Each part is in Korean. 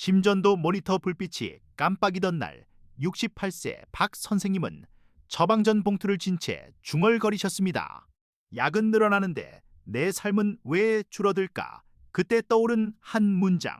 심전도 모니터 불빛이 깜빡이던 날 68세 박 선생님은 처방전 봉투를 진채 중얼거리셨습니다. 약은 늘어나는데 내 삶은 왜 줄어들까? 그때 떠오른 한 문장.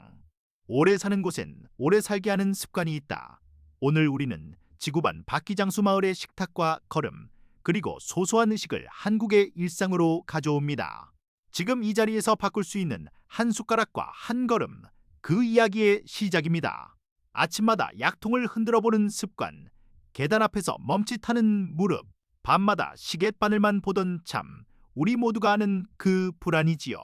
오래 사는 곳엔 오래 살게 하는 습관이 있다. 오늘 우리는 지구반 박기장수 마을의 식탁과 걸음, 그리고 소소한 의식을 한국의 일상으로 가져옵니다. 지금 이 자리에서 바꿀 수 있는 한 숟가락과 한 걸음, 그 이야기의 시작입니다. 아침마다 약통을 흔들어 보는 습관, 계단 앞에서 멈칫하는 무릎, 밤마다 시계바늘만 보던 참, 우리 모두가 아는 그 불안이지요.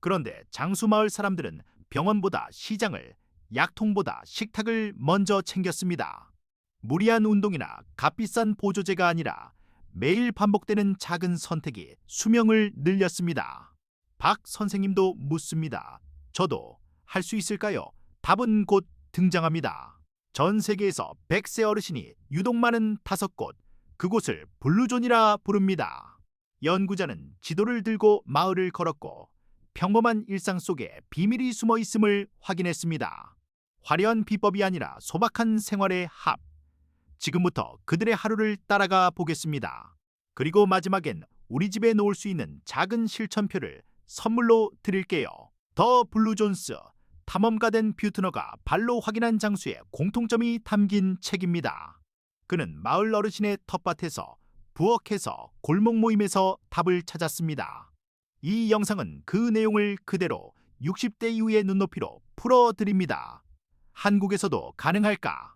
그런데 장수마을 사람들은 병원보다 시장을, 약통보다 식탁을 먼저 챙겼습니다. 무리한 운동이나 값비싼 보조제가 아니라 매일 반복되는 작은 선택이 수명을 늘렸습니다. 박 선생님도 묻습니다. 저도 할 수 있을까요? 답은 곧 등장합니다. 전 세계에서 100세 어르신이 유독 많은 다섯 곳, 그곳을 블루존이라 부릅니다. 연구자는 지도를 들고 마을을 걸었고 평범한 일상 속에 비밀이 숨어 있음을 확인했습니다. 화려한 비법이 아니라 소박한 생활의 합. 지금부터 그들의 하루를 따라가 보겠습니다. 그리고 마지막엔 우리 집에 놓을 수 있는 작은 실천표를 선물로 드릴게요. 더 블루존스 탐험가 된 뷰트너가 발로 확인한 장수의 공통점이 담긴 책입니다. 그는 마을 어르신의 텃밭에서 부엌에서 골목 모임에서 답을 찾았습니다. 이 영상은 그 내용을 그대로 60대 이후의 눈높이로 풀어드립니다. 한국에서도 가능할까?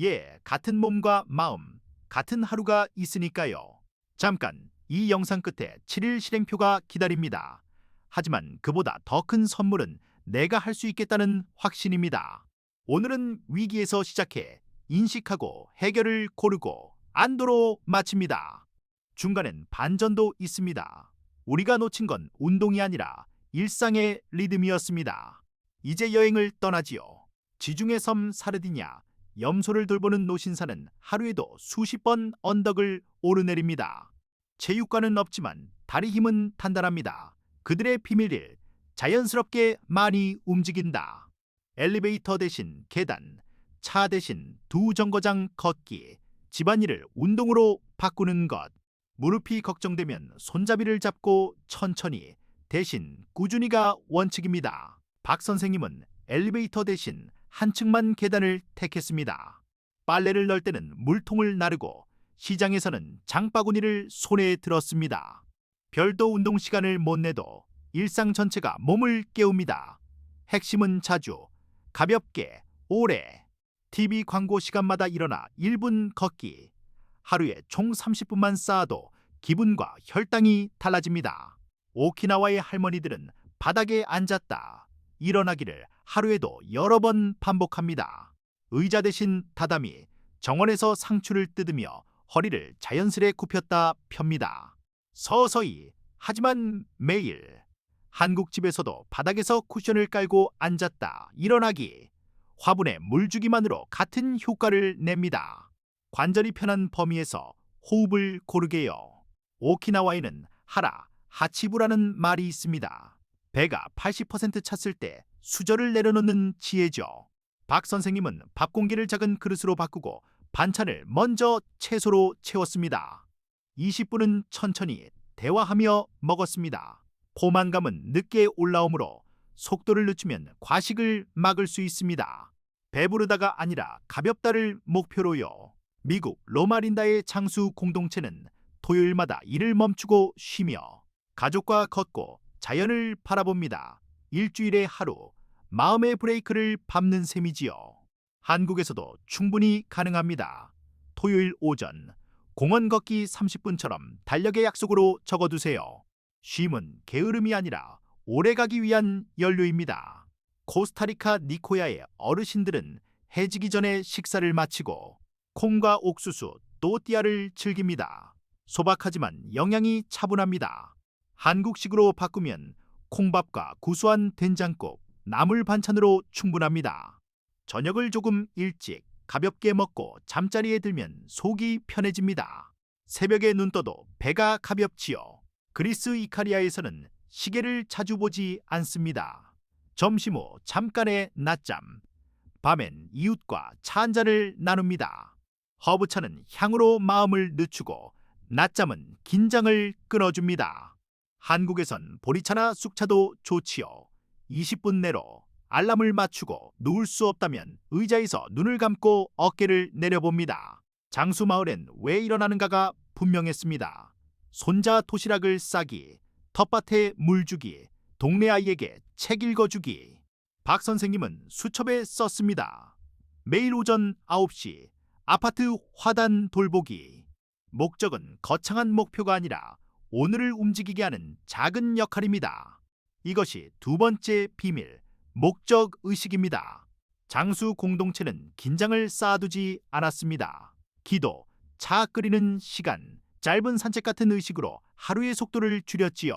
예, 같은 몸과 마음, 같은 하루가 있으니까요. 잠깐, 이 영상 끝에 7일 실행표가 기다립니다. 하지만 그보다 더 큰 선물은 내가 할 수 있겠다는 확신입니다. 오늘은 위기에서 시작해 인식하고 해결을 고르고 안도로 마칩니다. 중간엔 반전도 있습니다. 우리가 놓친 건 운동이 아니라 일상의 리듬이었습니다. 이제 여행을 떠나지요. 지중해 섬 사르디냐, 염소를 돌보는 노신사는 하루에도 수십 번 언덕을 오르내립니다. 체육관은 없지만 다리 힘은 단단합니다. 그들의 비밀을 자연스럽게 많이 움직인다. 엘리베이터 대신 계단, 차 대신 두 정거장 걷기, 집안일을 운동으로 바꾸는 것. 무릎이 걱정되면 손잡이를 잡고 천천히 대신 꾸준히가 원칙입니다. 박 선생님은 엘리베이터 대신 한 층만 계단을 택했습니다. 빨래를 넣을 때는 물통을 나르고 시장에서는 장바구니를 손에 들었습니다. 별도 운동 시간을 못 내도 일상 전체가 몸을 깨웁니다. 핵심은 자주, 가볍게, 오래. TV 광고 시간마다 일어나 1분 걷기. 하루에 총 30분만 쌓아도 기분과 혈당이 달라집니다. 오키나와의 할머니들은 바닥에 앉았다. 일어나기를 하루에도 여러 번 반복합니다. 의자 대신 다다미, 정원에서 상추를 뜯으며 허리를 자연스레 굽혔다 펴니다. 서서히, 하지만 매일. 한국 집에서도 바닥에서 쿠션을 깔고 앉았다. 일어나기. 화분에 물 주기만으로 같은 효과를 냅니다. 관절이 편한 범위에서 호흡을 고르게요. 오키나와에는 하라, 하치부라는 말이 있습니다. 배가 80% 찼을 때 수저를 내려놓는 지혜죠. 박 선생님은 밥 공기를 작은 그릇으로 바꾸고 반찬을 먼저 채소로 채웠습니다. 20분은 천천히 대화하며 먹었습니다. 포만감은 늦게 올라오므로 속도를 늦추면 과식을 막을 수 있습니다. 배부르다가 아니라 가볍다를 목표로요. 미국 로마린다의 장수 공동체는 토요일마다 일을 멈추고 쉬며 가족과 걷고 자연을 바라봅니다. 일주일에 하루 마음의 브레이크를 밟는 셈이지요. 한국에서도 충분히 가능합니다. 토요일 오전 공원 걷기 30분처럼 달력의 약속으로 적어두세요. 쉼은 게으름이 아니라 오래가기 위한 연료입니다. 코스타리카 니코야의 어르신들은 해지기 전에 식사를 마치고 콩과 옥수수, 또띠아를 즐깁니다. 소박하지만 영양이 차분합니다. 한국식으로 바꾸면 콩밥과 구수한 된장국, 나물 반찬으로 충분합니다. 저녁을 조금 일찍 가볍게 먹고 잠자리에 들면 속이 편해집니다. 새벽에 눈 떠도 배가 가볍지요. 그리스 이카리아에서는 시계를 자주 보지 않습니다. 점심 후 잠깐의 낮잠, 밤엔 이웃과 차 한 잔을 나눕니다. 허브차는 향으로 마음을 늦추고 낮잠은 긴장을 끊어줍니다. 한국에선 보리차나 쑥차도 좋지요. 20분 내로 알람을 맞추고 누울 수 없다면 의자에서 눈을 감고 어깨를 내려봅니다. 장수 마을엔 왜 일어나는가가 분명했습니다. 손자 도시락을 싸기, 텃밭에 물 주기, 동네 아이에게 책 읽어주기. 박 선생님은 수첩에 썼습니다. 매일 오전 9시 아파트 화단 돌보기. 목적은 거창한 목표가 아니라 오늘을 움직이게 하는 작은 역할입니다. 이것이 두 번째 비밀, 목적 의식입니다. 장수 공동체는 긴장을 쌓아두지 않았습니다. 기도, 차 끓이는 시간, 짧은 산책 같은 의식으로 하루의 속도를 줄였지요.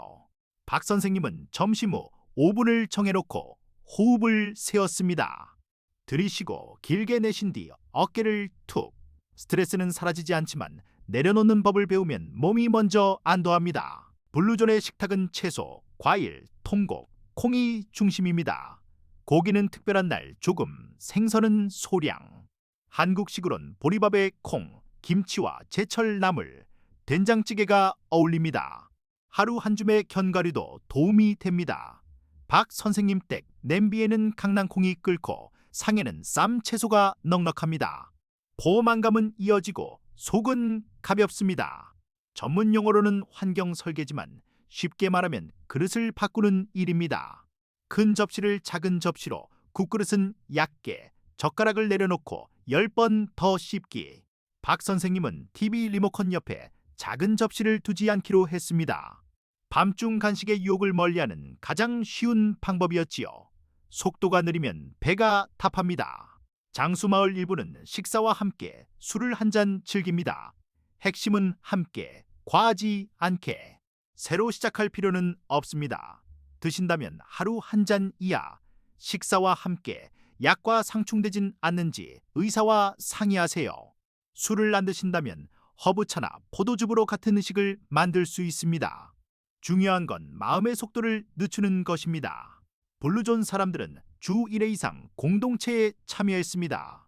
박 선생님은 점심 후 5분을 정해놓고 호흡을 세웠습니다. 들이쉬고 길게 내쉰 뒤 어깨를 툭. 스트레스는 사라지지 않지만 내려놓는 법을 배우면 몸이 먼저 안도합니다. 블루존의 식탁은 채소, 과일, 통곡, 콩이 중심입니다. 고기는 특별한 날 조금, 생선은 소량. 한국식으론 보리밥에 콩, 김치와 제철 나물, 된장찌개가 어울립니다. 하루 한 줌의 견과류도 도움이 됩니다. 박 선생님 댁 냄비에는 강낭콩이 끓고 상에는 쌈 채소가 넉넉합니다. 포만감은 이어지고 속은 가볍습니다. 전문 용어로는 환경 설계지만 쉽게 말하면 그릇을 바꾸는 일입니다. 큰 접시를 작은 접시로, 국그릇은 얇게, 젓가락을 내려놓고 10번 더 씹기. 박 선생님은 TV 리모컨 옆에 작은 접시를 두지 않기로 했습니다. 밤중 간식의 유혹을 멀리하는 가장 쉬운 방법이었지요. 속도가 느리면 배가 타팝니다. 장수마을 일부는 식사와 함께 술을 한 잔 즐깁니다. 핵심은 함께, 과하지 않게. 새로 시작할 필요는 없습니다. 드신다면 하루 한 잔 이하. 식사와 함께 약과 상충되진 않는지 의사와 상의하세요. 술을 안 드신다면 허브차나 포도즙으로 같은 의식을 만들 수 있습니다. 중요한 건 마음의 속도를 늦추는 것입니다. 블루존 사람들은 주 1회 이상 공동체에 참여했습니다.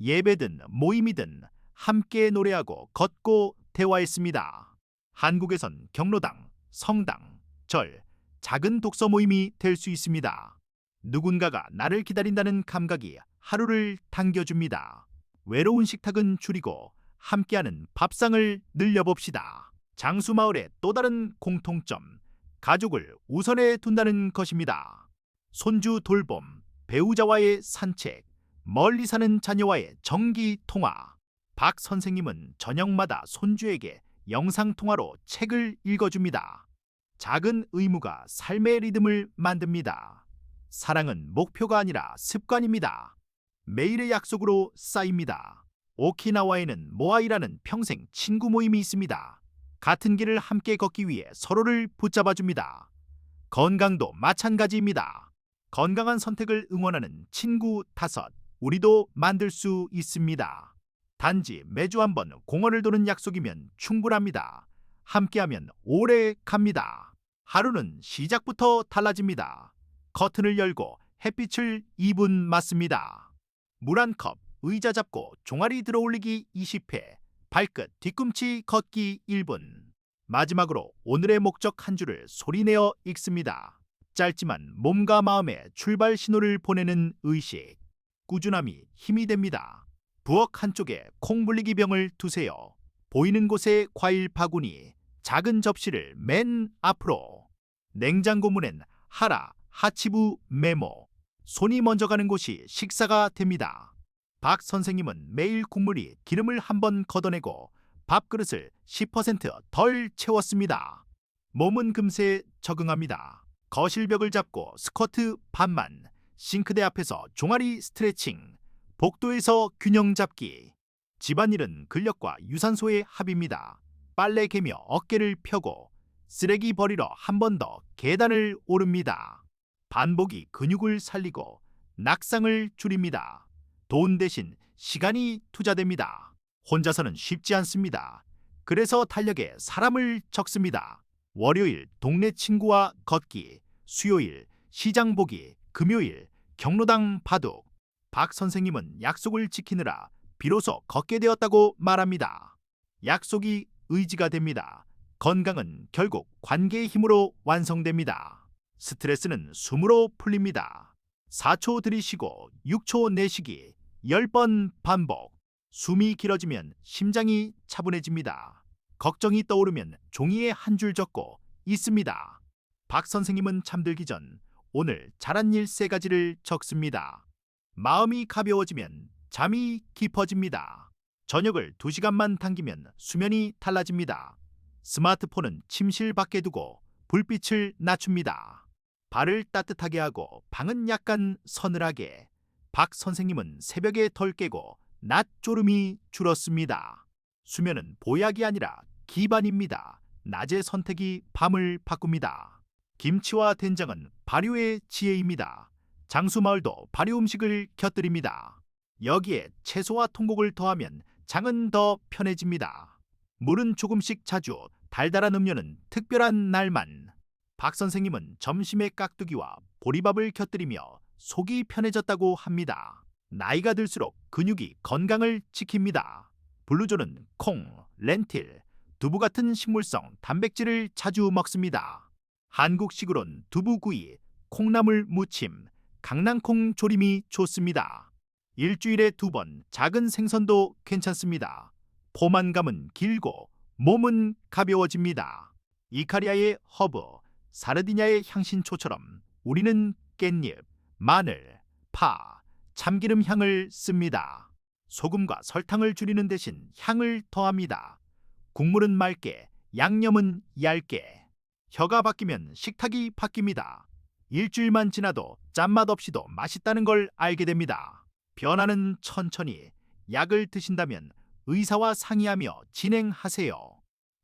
예배든 모임이든 함께 노래하고 걷고 대화했습니다. 한국에선 경로당, 성당, 절, 작은 독서 모임이 될 수 있습니다. 누군가가 나를 기다린다는 감각이 하루를 당겨줍니다. 외로운 식탁은 줄이고 함께하는 밥상을 늘려봅시다. 장수마을의 또 다른 공통점, 가족을 우선에 둔다는 것입니다. 손주 돌봄, 배우자와의 산책, 멀리 사는 자녀와의 정기 통화. 박 선생님은 저녁마다 손주에게 영상 통화로 책을 읽어줍니다. 작은 의무가 삶의 리듬을 만듭니다. 사랑은 목표가 아니라 습관입니다. 매일의 약속으로 쌓입니다. 오키나와에는 모아이라는 평생 친구 모임이 있습니다. 같은 길을 함께 걷기 위해 서로를 붙잡아줍니다. 건강도 마찬가지입니다. 건강한 선택을 응원하는 친구 다섯, 우리도 만들 수 있습니다. 단지 매주 한 번 공원을 도는 약속이면 충분합니다. 함께하면 오래 갑니다. 하루는 시작부터 달라집니다. 커튼을 열고 햇빛을 2분 맞습니다. 물 한 컵, 의자 잡고 종아리 들어 올리기 20회, 발끝 뒤꿈치 걷기 1분. 마지막으로 오늘의 목적 한 줄을 소리내어 읽습니다. 짧지만 몸과 마음에 출발 신호를 보내는 의식. 꾸준함이 힘이 됩니다. 부엌 한쪽에 콩불리기 병을 두세요. 보이는 곳에 과일 바구니, 작은 접시를 맨 앞으로. 냉장고 문엔 하라, 하치부 메모. 손이 먼저 가는 곳이 식사가 됩니다. 박 선생님은 매일 국물이 기름을 한 번 걷어내고 밥그릇을 10%덜 채웠습니다. 몸은 금세 적응합니다. 거실벽을 잡고 스쿼트 반만, 싱크대 앞에서 종아리 스트레칭, 복도에서 균형 잡기. 집안일은 근력과 유산소의 합입니다. 빨래 개며 어깨를 펴고 쓰레기 버리러 한 번 더 계단을 오릅니다. 반복이 근육을 살리고 낙상을 줄입니다. 돈 대신 시간이 투자됩니다. 혼자서는 쉽지 않습니다. 그래서 달력에 사람을 적습니다. 월요일 동네 친구와 걷기, 수요일 시장 보기, 금요일 경로당 바둑, 박 선생님은 약속을 지키느라 비로소 걷게 되었다고 말합니다. 약속이 의지가 됩니다. 건강은 결국 관계의 힘으로 완성됩니다. 스트레스는 숨으로 풀립니다. 4초 들이쉬고 6초 내쉬기 10번 반복. 숨이 길어지면 심장이 차분해집니다. 걱정이 떠오르면 종이에 한 줄 적고 있습니다. 박 선생님은 잠들기 전 오늘 잘한 일 세 가지를 적습니다. 마음이 가벼워지면 잠이 깊어집니다. 저녁을 2시간만 당기면 수면이 달라집니다. 스마트폰은 침실 밖에 두고 불빛을 낮춥니다. 발을 따뜻하게 하고 방은 약간 서늘하게. 박 선생님은 새벽에 덜 깨고 낮 졸음이 줄었습니다. 수면은 보약이 아니라 기반입니다. 낮의 선택이 밤을 바꿉니다. 김치와 된장은 발효의 지혜입니다. 장수마을도 발효 음식을 곁들입니다. 여기에 채소와 통곡을 더하면 장은 더 편해집니다. 물은 조금씩 자주, 달달한 음료는 특별한 날만. 박 선생님은 점심에 깍두기와 보리밥을 곁들이며 속이 편해졌다고 합니다. 나이가 들수록 근육이 건강을 지킵니다. 블루존은 콩, 렌틸, 두부 같은 식물성 단백질을 자주 먹습니다. 한국식으론 두부구이, 콩나물 무침, 강낭콩 조림이 좋습니다. 일주일에 두 번 작은 생선도 괜찮습니다. 포만감은 길고 몸은 가벼워집니다. 이카리아의 허브, 사르디냐의 향신초처럼 우리는 깻잎, 마늘, 파, 참기름 향을 씁니다. 소금과 설탕을 줄이는 대신 향을 더합니다. 국물은 맑게, 양념은 얇게. 혀가 바뀌면 식탁이 바뀝니다. 일주일만 지나도 짠맛 없이도 맛있다는 걸 알게 됩니다. 변화는 천천히 약을 드신다면 의사와 상의하며 진행하세요.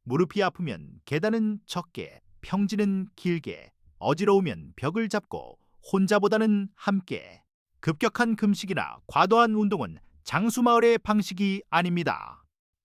무릎이 아프면 계단은 적게, 평지는 길게, 어지러우면 벽을 잡고 혼자보다는 함께. 급격한 금식이나 과도한 운동은 장수마을의 방식이 아닙니다.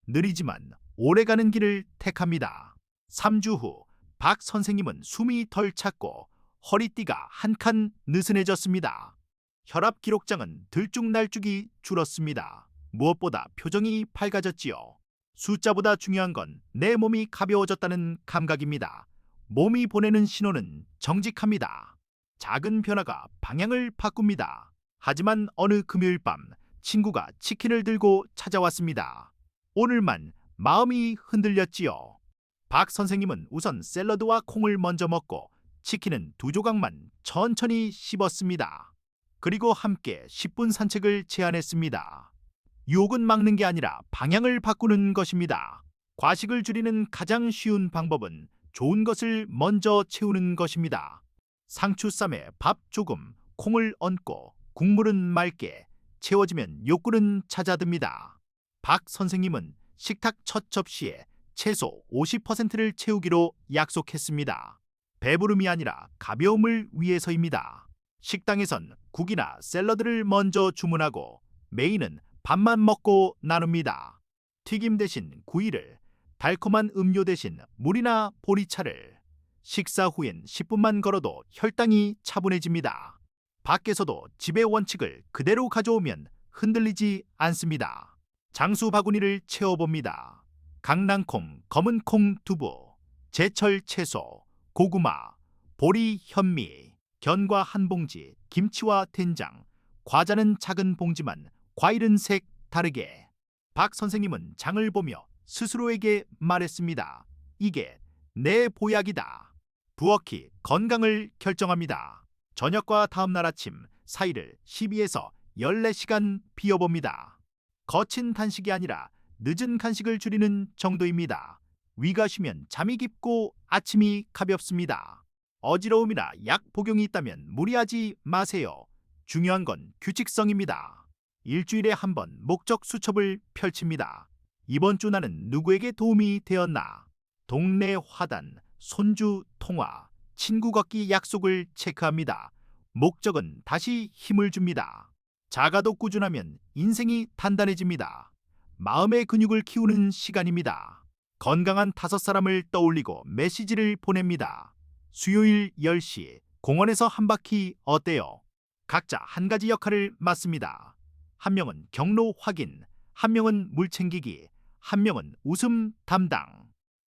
느리지만 오래가는 길을 택합니다. 3주 후 박 선생님은 숨이 덜 찼고 허리띠가 한 칸 느슨해졌습니다. 혈압 기록장은 들쭉날쭉이 줄었습니다. 무엇보다 표정이 밝아졌지요. 숫자보다 중요한 건 내 몸이 가벼워졌다는 감각입니다. 몸이 보내는 신호는 정직합니다. 작은 변화가 방향을 바꿉니다. 하지만 어느 금요일 밤 친구가 치킨을 들고 찾아왔습니다. 오늘만 마음이 흔들렸지요. 박 선생님은 우선 샐러드와 콩을 먼저 먹고 치킨은 두 조각만 천천히 씹었습니다. 그리고 함께 10분 산책을 제안했습니다. 유혹은 막는 게 아니라 방향을 바꾸는 것입니다. 과식을 줄이는 가장 쉬운 방법은 좋은 것을 먼저 채우는 것입니다. 상추쌈에 밥 조금, 콩을 얹고 국물은 맑게 채워지면 욕구는 찾아듭니다. 박 선생님은 식탁 첫 접시에 최소 50%를 채우기로 약속했습니다. 배부름이 아니라 가벼움을 위해서입니다. 식당에선 국이나 샐러드를 먼저 주문하고 메인은 밥만 먹고 나눕니다. 튀김 대신 구이를, 달콤한 음료 대신 물이나 보리차를. 식사 후엔 10분만 걸어도 혈당이 차분해집니다. 밖에서도 집의 원칙을 그대로 가져오면 흔들리지 않습니다. 장수 바구니를 채워봅니다. 강낭콩, 검은콩 두부, 제철 채소, 고구마, 보리 현미, 견과 한 봉지, 김치와 된장, 과자는 작은 봉지만, 과일은 색 다르게. 박 선생님은 장을 보며 스스로에게 말했습니다. 이게 내 보약이다. 부엌이 건강을 결정합니다. 저녁과 다음날 아침 사이를 12에서 14시간 비워봅니다. 거친 단식이 아니라 늦은 간식을 줄이는 정도입니다. 위가 쉬면 잠이 깊고 아침이 가볍습니다. 어지러움이나 약 복용이 있다면 무리하지 마세요. 중요한 건 규칙성입니다. 일주일에 한 번 목적 수첩을 펼칩니다. 이번 주 나는 누구에게 도움이 되었나? 동네 화단, 손주 통화, 친구 걷기 약속을 체크합니다. 목적은 다시 힘을 줍니다. 작아도 꾸준하면 인생이 단단해집니다. 마음의 근육을 키우는 시간입니다. 건강한 다섯 사람을 떠올리고 메시지를 보냅니다. 수요일 10시 공원에서 한 바퀴 어때요? 각자 한 가지 역할을 맡습니다. 한 명은 경로 확인, 한 명은 물 챙기기, 한 명은 웃음 담당.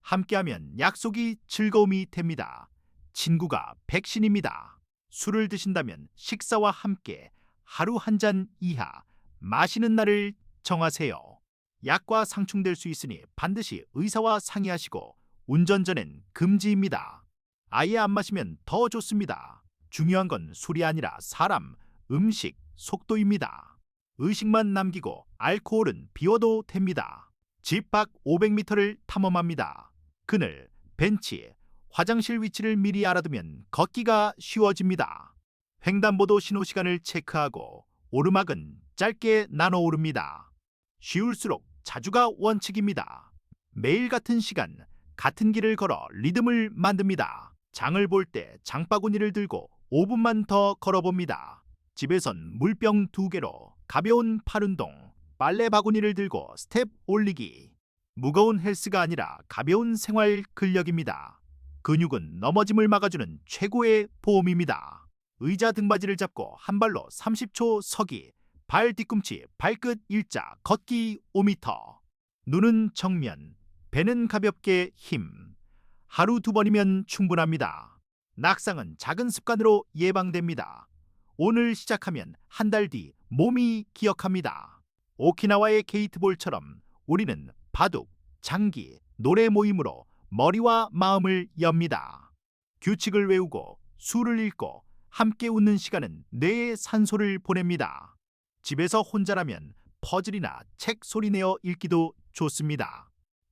함께하면 약속이 즐거움이 됩니다. 친구가 백신입니다. 술을 드신다면 식사와 함께 하루 한 잔 이하 마시는 날을 정하세요. 약과 상충될 수 있으니 반드시 의사와 상의하시고 운전 전엔 금지입니다. 아예 안 마시면 더 좋습니다. 중요한 건 술이 아니라 사람, 음식, 속도입니다. 의식만 남기고 알코올은 비워도 됩니다. 집 밖 500m를 탐험합니다. 그늘, 벤치, 화장실 위치를 미리 알아두면 걷기가 쉬워집니다. 횡단보도 신호 시간을 체크하고 오르막은 짧게 나눠 오릅니다. 쉬울수록 자주가 원칙입니다. 매일 같은 시간, 같은 길을 걸어 리듬을 만듭니다. 장을 볼 때 장바구니를 들고 5분만 더 걸어봅니다. 집에선 물병 두 개로 가벼운 팔 운동, 빨래 바구니를 들고 스텝 올리기. 무거운 헬스가 아니라 가벼운 생활 근력입니다. 근육은 넘어짐을 막아주는 최고의 보험입니다. 의자 등받이를 잡고 한 발로 30초 서기, 발 뒤꿈치, 발끝 일자, 걷기 5m. 눈은 정면, 배는 가볍게 힘. 하루 두 번이면 충분합니다. 낙상은 작은 습관으로 예방됩니다. 오늘 시작하면 한 달 뒤 몸이 기억합니다. 오키나와의 게이트볼처럼 우리는 바둑, 장기, 노래 모임으로 머리와 마음을 엽니다. 규칙을 외우고 수를 읽고 함께 웃는 시간은 뇌에 산소를 보냅니다. 집에서 혼자라면 퍼즐이나 책 소리 내어 읽기도 좋습니다.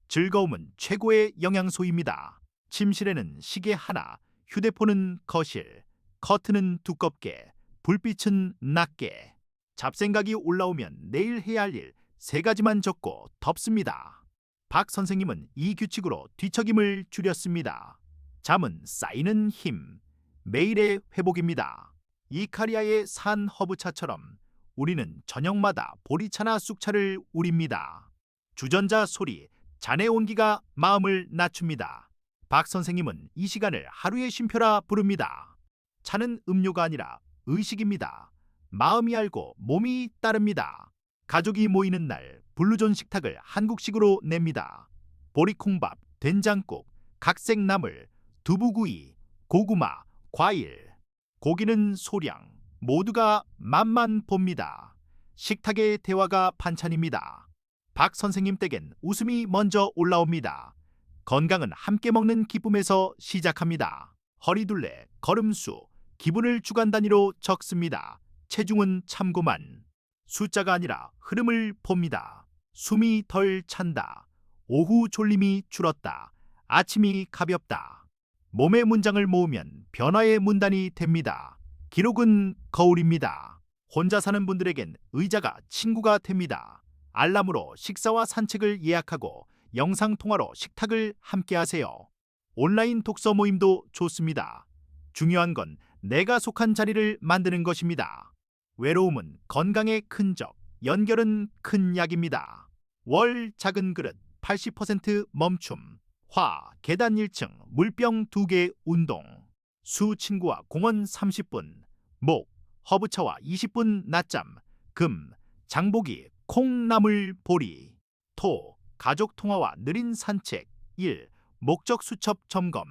즐거움은 최고의 영양소입니다. 침실에는 시계 하나, 휴대폰은 거실, 커튼은 두껍게, 불빛은 낮게. 잡생각이 올라오면 내일 해야 할 일 세 가지만 적고 덮습니다. 박 선생님은 이 규칙으로 뒤척임을 줄였습니다. 잠은 쌓이는 힘, 매일의 회복입니다. 이카리아의 산 허브차처럼 우리는 저녁마다 보리차나 쑥차를 우립니다. 주전자 소리, 잔의 온기가 마음을 낮춥니다. 박 선생님은 이 시간을 하루의 쉼표라 부릅니다. 차는 음료가 아니라 의식입니다. 마음이 알고 몸이 따릅니다. 가족이 모이는 날 블루존 식탁을 한국식으로 냅니다. 보리콩밥, 된장국, 각색 나물, 두부구이, 고구마, 과일, 고기는 소량 모두가 맛만 봅니다. 식탁의 대화가 반찬입니다. 박 선생님 댁엔 웃음이 먼저 올라옵니다. 건강은 함께 먹는 기쁨에서 시작합니다. 허리둘레, 걸음수, 기분을 주간 단위로 적습니다. 체중은 참고만. 숫자가 아니라 흐름을 봅니다. 숨이 덜 찬다. 오후 졸림이 줄었다. 아침이 가볍다. 몸의 문장을 모으면 변화의 문단이 됩니다. 기록은 거울입니다. 혼자 사는 분들에겐 의자가 친구가 됩니다. 알람으로 식사와 산책을 예약하고 영상통화로 식탁을 함께 하세요. 온라인 독서 모임도 좋습니다. 중요한 건 내가 속한 자리를 만드는 것입니다. 외로움은 건강의 큰 적, 연결은 큰 약입니다. 월 작은 그릇 80% 멈춤, 화 계단 1층 물병 2개 운동, 수 친구와 공원 30분, 목 허브차와 20분 낮잠, 금 장보기 콩나물 보리, 토 가족 통화와 느린 산책, 일 목적 수첩 점검,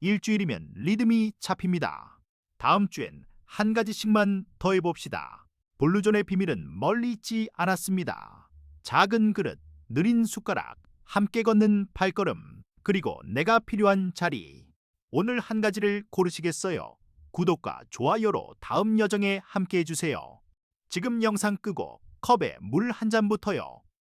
일주일이면 리듬이 잡힙니다. 다음 주엔 한 가지씩만 더 해봅시다. 블루존의 비밀은 멀리 있지 않았습니다. 작은 그릇, 느린 숟가락, 함께 걷는 발걸음, 그리고 내가 필요한 자리. 오늘 한 가지를 고르시겠어요? 구독과 좋아요로 다음 여정에 함께 해주세요. 지금 영상 끄고 컵에 물 한 잔부터요.